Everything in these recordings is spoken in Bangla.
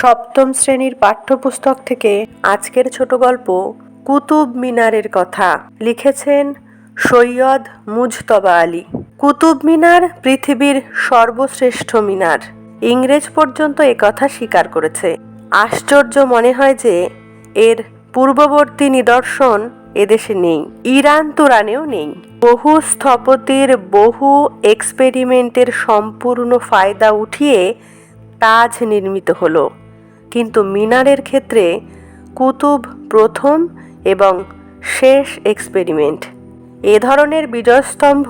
সপ্তম শ্রেণির পাঠ্যপুস্তক থেকে আজকের ছোট গল্প কুতুব মিনারের কথা। লিখেছেন সৈয়দ মুজতবা আলী। কুতুব মিনার পৃথিবীর সর্বশ্রেষ্ঠ মিনার। ইংরেজ পর্যন্ত কথা স্বীকার করেছে। আশ্চর্য মনে হয় যে এর পূর্ববর্তী নিদর্শন এদেশে নেই, ইরান তুরানেও নেই। বহু স্থপতির বহু এক্সপেরিমেন্টের সম্পূর্ণ ফায়দা উঠিয়ে তাজ নির্মিত হলো। কিন্তু মিনারের ক্ষেত্রে কুতুব প্রথম এবং শেষ এক্সপেরিমেন্ট এ ধরনের বিজয়স্তম্ভ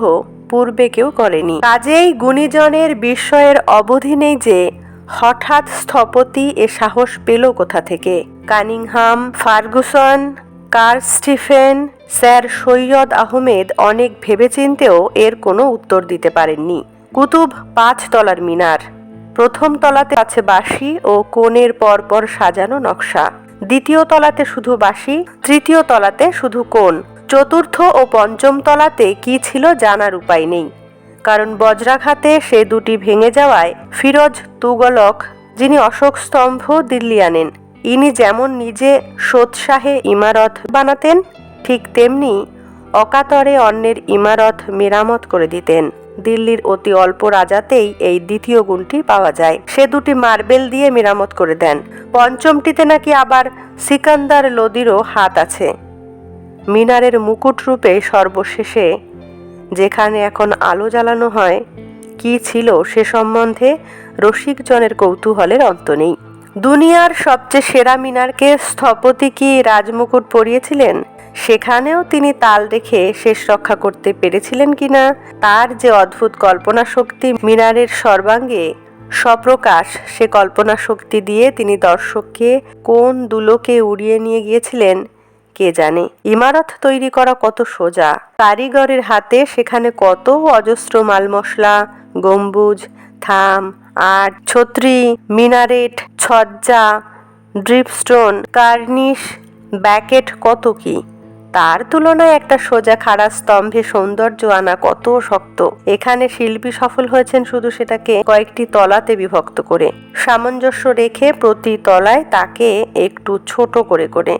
পূর্বে কেউ করেনি। কাজেই গুণীজনের বিস্ময়ের অবধি নেই যে হঠাৎ স্থপতি এ সাহস পেল কোথা থেকে। কানিংহাম, ফার্গুসন কার স্টিফেন, স্যার সৈয়দ আহমেদ অনেক ভেবেচিন্তেও এর কোনো উত্তর দিতে পারেননি। কুতুব পাঁচ তলার মিনার। প্রথম তলাতে আছে বাঁশি ও কোণের পরপর সাজানো নকশা। দ্বিতীয় তলাতে শুধু বাঁশি, তৃতীয় তলাতে শুধু কোণ। চতুর্থ ও পঞ্চম তলাতে কি ছিল জানার উপায় নেই। কারণ বজ্রাঘাতে সে দুটি ভেঙে যাওয়ায় ফিরোজ তুগলক, যিনি অশোক স্তম্ভ দিল্লি আনেন, ইনি যেমন নিজে সোৎসাহে ইমারত বানাতেন, ঠিক তেমনি অকাতরে অন্যের ইমারত মেরামত করে দিতেন। দিল্লির অতি অল্প রাজাতেই এই দ্বিতীয় গুণটি পাওয়া যায়। সে দুটি মার্বেল দিয়ে মেরামত করে দেন। পঞ্চমটিতে নাকি আবার সিকান্দার লোদিরও হাত আছে। মিনারের মুকুট রূপে সর্বশেষে যেখানে এখন আলো জ্বালানো হয়, কি ছিল সে সম্বন্ধে রসিকজনের কৌতূহলের অন্ত নেই। দুনিয়ার সবচেয়ে সেরা মিনারকে স্থপতি কি রাজমুকুট পরিয়েছিলেন? সেখানেও তিনি তাল রেখে শেষ রক্ষা করতে পেরেছিলেন কিনা, তার যে অদ্ভুত কল্পনা শক্তি মিনারের সর্বাঙ্গে স্বপ্রকাশ, সে কল্পনা শক্তি দিয়ে তিনি দর্শককে কোন দুলোকে উড়িয়ে নিয়ে গিয়েছিলেন, কে জানে? ইমারত তৈরি করা কত সোজা। কারিগরের হাতে সেখানে কত অজস্র মাল মশলা গম্বুজ, থাম আর ছত্রি, মিনারেট, ছজ্জা, ড্রিপস্টোন, কার্নিশ, ব্যাকেট কত কি? তার তুলনায় একটা সোজা খাড়া স্তম্ভে সৌন্দর্য আনা কত শক্ত। এখানে শিল্পী সফল হয়েছেন শুধু সেটাকে কয়েকটি তলাতে বিভক্ত করে। সামঞ্জস্য রেখে প্রতি তলায় তাকে একটু ছোট করে করে।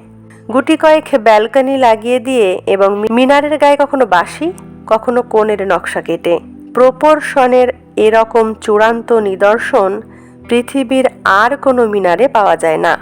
গুটি কয়েক ব্যালকনি লাগিয়ে দিয়ে এবং মিনারের গায়ে কখনো বাঁশি, কখনো কোণের নকশা কেটে। প্রপোর্শনের এরকম চূড়ান্ত নিদর্শন পৃথিবীর আর কোনো মিনারে পাওয়া যায় না।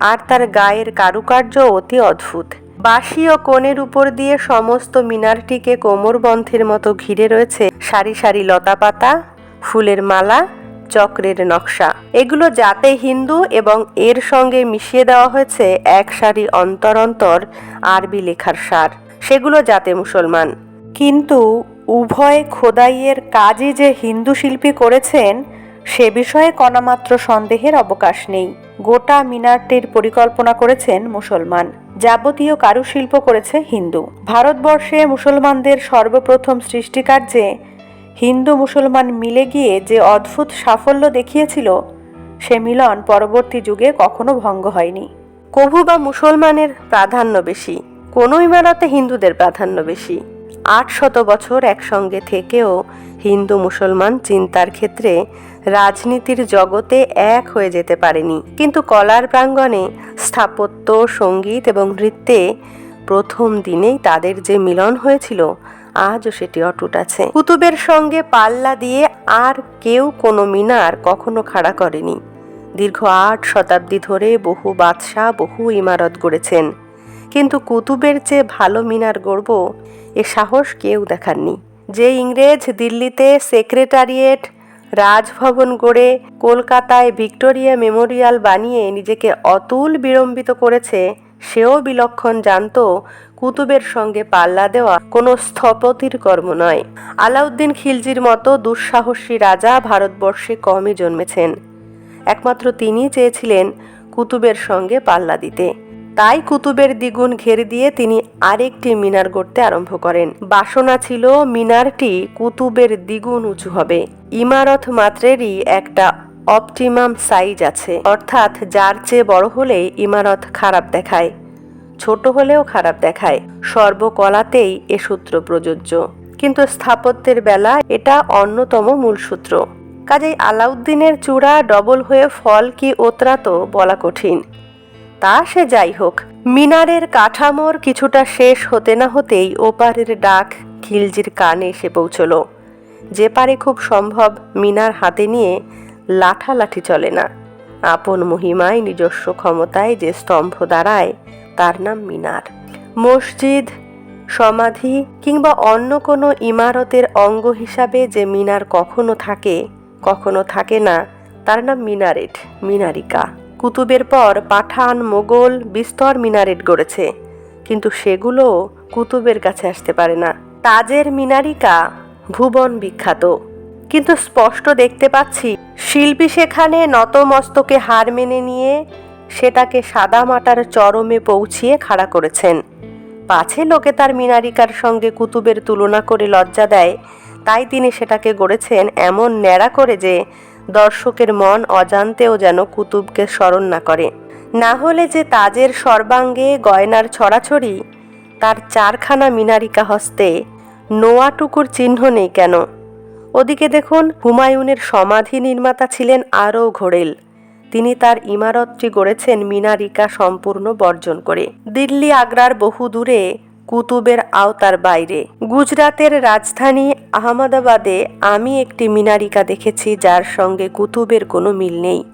আর তার গায়ের কারুকার্য অতি অদ্ভুত। বাঁশি ও কোণের উপর দিয়ে সমস্ত মিনারটিকে কোমরবন্ধের মতো ঘিরে রয়েছে সারি সারি লতাপাতা ফুলের মালা, চক্রের নকশা। এগুলো যাতে হিন্দু এবং এর সঙ্গে মিশিয়ে দেওয়া হয়েছে এক সারি অন্তর অন্তর আরবি লেখার সার। সেগুলো যাতে মুসলমান। কিন্তু উভয় খোদাইয়ের কাজই যে হিন্দু শিল্পী করেছেন, সে বিষয়ে কণামাত্র সন্দেহের অবকাশ নেই। গোটা মিনারটির পরিকল্পনা করেছেন মুসলমান। যাবতীয় কারুশিল্প করেছে হিন্দু। ভারতবর্ষে মুসলমানদের সর্বপ্রথম সৃষ্টিকার্যে হিন্দু মুসলমান মিলে গিয়ে যে অদ্ভুত সাফল্য দেখিয়েছিল, সে মিলন পরবর্তী যুগে কখনো ভঙ্গ হয়নি। কভু বা মুসলমানের প্রাধান্য বেশি কোনো ইমারতে হিন্দুদের প্রাধান্য বেশি। আট শত বছর একসঙ্গে থেকেও হিন্দু মুসলমান চিন্তার ক্ষেত্রে রাজনীতির জগতে এক হয়ে যেতে পারেনি। কিন্তু কলার প্রাঙ্গণে স্থাপত্য, সংগীত এবং নৃত্যে প্রথম দিনেই তাদের যে মিলন হয়েছিল, আজও সেটি অটুট আছে। কুতুবের সঙ্গে পাল্লা দিয়ে আর কেউ কোনো মিনার কখনো খাড়া করেনি। দীর্ঘ আট শতাব্দী ধরে বহু বাদশাহ, বহু ইমারত গড়েছেন। কিন্তু কুতুবের চেয়ে ভালো মিনার গড়ব এ সাহস কেউ দেখাননি। যে ইংরেজ দিল্লিতে সেক্রেটারিয়েট রাজভবন গড়ে কলকাতায় ভিক্টোরিয়া মেমোরিয়াল বানিয়ে নিজেকে অতুল বিড়ম্বিত করেছে, সেও বিলক্ষণ জানত কুতুবের সঙ্গে পাল্লা দেওয়া কোনো স্থপতির কর্ম নয়। আলাউদ্দিন খিলজির মতো দুঃসাহসী রাজা ভারতবর্ষে কমই জন্মেছেন। একমাত্র তিনি চেয়েছিলেন কুতুবের সঙ্গে পাল্লা দিতে। তাই কুতুবের দ্বিগুণ ঘের দিয়ে তিনি আরেকটি মিনার গড়তে আরম্ভ করেন। বাসনা ছিল, মিনারটি কুতুবের দ্বিগুণ উঁচু হবে। ইমারত মাত্রেরই একটা অপটিমাম সাইজ আছে। অর্থাৎ যার চেয়ে বড় হলে ইমারত খারাপ দেখায়, ছোট হলেও খারাপ দেখায়। সর্বকলাতেই এ সূত্র প্রযোজ্য। কিন্তু স্থাপত্যের বেলা এটা অন্যতম মূল সূত্র। কাজেই আলাউদ্দিনের চূড়া ডবল হয়ে ফল কি ওতরাতো বলা কঠিন। তা সে যাই হোক। মিনারের কাঠামোর কিছুটা শেষ হতে না হতেই ওপারের ডাক খিলজির কানে এসে পৌঁছল। যে পারে খুব সম্ভব মিনার হাতে নিয়ে লাঠালাঠি চলে না। আপন মহিমায় নিজস্ব ক্ষমতায় যে স্তম্ভ দাঁড়ায়, তার নাম মিনার। মসজিদ, সমাধি কিংবা অন্য কোনো ইমারতের অঙ্গ হিসাবে যে মিনার কখনো থাকে কখনো থাকে না, তার নাম মিনারেট, মিনারিকা। কুতুবের পর পাঠান, মোগল বিস্তর মিনারেট গড়েছে। কিন্তু সেগুলো কুতুবের কাছে আসতে পারে না। তাজের মিনারিকা ভুবন বিখ্যাত। কিন্তু স্পষ্ট দেখতে পাচ্ছি, শিল্পী সেখানে নতমস্তকে হার মেনে নিয়ে সেটাকে সাদামাটার চরমে পৌঁছিয়ে খাড়া করেছেন। পাছে লোকে তার মিনারিকার সঙ্গে কুতুবের তুলনা করে লজ্জা দেয়, তাই তিনি সেটাকে গড়েছেন এমন ন্যাড়া করে যে দর্শকের মন অজান্তেও যেন কুতুবকে স্মরণ না করে। না হলে যে তাজের সর্বাঙ্গে গয়নার ছড়াছড়ি, তার চারখানা মিনারিকা হস্তে নোয়াটুকুর চিহ্ন নেই কেন? ওদিকে দেখুন, হুমায়ুনের সমাধি নির্মাতা ছিলেন আরও ঘোড়েল তিনি তার ইমারতটি গড়েছেন মিনারিকা সম্পূর্ণ বর্জন করে। দিল্লি, আগ্রার বহু দূরে কুতুবের আওতার বাইরে। গুজরাতের রাজধানী আহমেদাবাদে আমি একটি মিনারিকা দেখেছি যার সঙ্গে কুতুবের কোনো মিল নেই।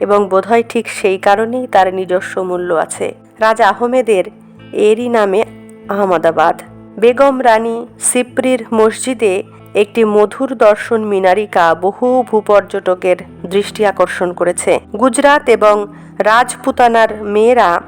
এবং বোধহয় ঠিক সেই কারণেই তার নিজস্ব মূল্য আছে। রাজা আহমেদের এরই নামে আহমদাবাদ। বেগম রানী সিপ্রির মসজিদে একটি মধুর দর্শন মিনারিকা বহু ভূপর্যটকের দৃষ্টি আকর্ষণ করেছে। গুজরাট এবং রাজপুতানার মেয়েরা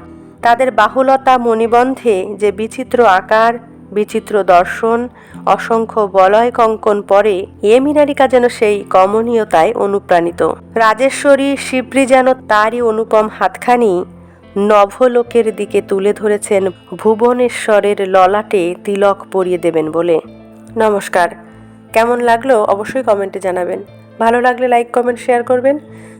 তাদের বাহুলতা মণিবন্ধে যে বিচিত্র আকার, বিচিত্র দর্শন, অসংখ্য বলয় কঙ্কন পরে, এ মিনারিকা যেন সেই কমনীয়তায় অনুপ্রাণিত। রাজেশ্বরী শিবরি যেন তারই অনুপম হাতখানি, নভলোকের দিকে তুলে ধরেছেন ভুবনেশ্বরের ললাটে তিলক পরিয়ে দেবেন বলে। নমস্কার, কেমন লাগল অবশ্যই কমেন্টে জানাবেন। ভালো লাগলে লাইক, কমেন্ট, শেয়ার করবেন।